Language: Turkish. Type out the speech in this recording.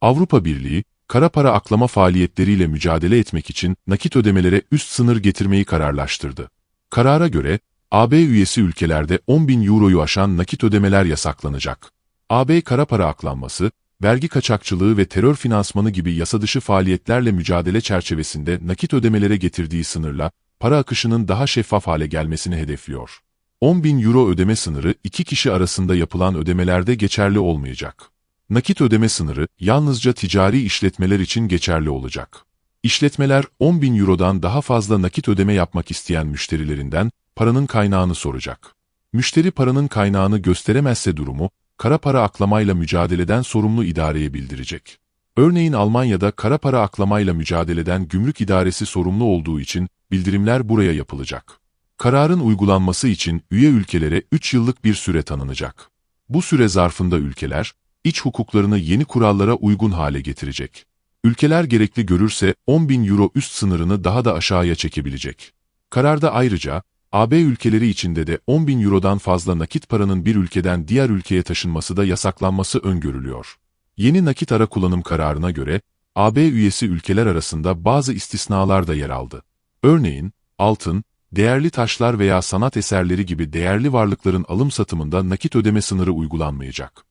Avrupa Birliği, kara para aklama faaliyetleriyle mücadele etmek için nakit ödemelere üst sınır getirmeyi kararlaştırdı. Karara göre, AB üyesi ülkelerde 10 bin euroyu aşan nakit ödemeler yasaklanacak. AB kara para aklanması, vergi kaçakçılığı ve terör finansmanı gibi yasadışı faaliyetlerle mücadele çerçevesinde nakit ödemelere getirdiği sınırla, para akışının daha şeffaf hale gelmesini hedefliyor. 10 bin euro ödeme sınırı iki kişi arasında yapılan ödemelerde geçerli olmayacak. Nakit ödeme sınırı yalnızca ticari işletmeler için geçerli olacak. İşletmeler 10 bin eurodan daha fazla nakit ödeme yapmak isteyen müşterilerinden paranın kaynağını soracak. Müşteri paranın kaynağını gösteremezse durumu, kara para aklamayla mücadeleden sorumlu idareye bildirecek. Örneğin Almanya'da kara para aklamayla mücadeleden gümrük idaresi sorumlu olduğu için bildirimler buraya yapılacak. Kararın uygulanması için üye ülkelere 3 yıllık bir süre tanınacak. Bu süre zarfında ülkeler, iç hukuklarını yeni kurallara uygun hale getirecek. Ülkeler gerekli görürse 10 bin euro üst sınırını daha da aşağıya çekebilecek. Kararda ayrıca, AB ülkeleri içinde de 10 bin eurodan fazla nakit paranın bir ülkeden diğer ülkeye taşınması da yasaklanması öngörülüyor. Yeni nakit ara kullanım kararına göre, AB üyesi ülkeler arasında bazı istisnalar da yer aldı. Örneğin, altın, değerli taşlar veya sanat eserleri gibi değerli varlıkların alım satımında nakit ödeme sınırı uygulanmayacak.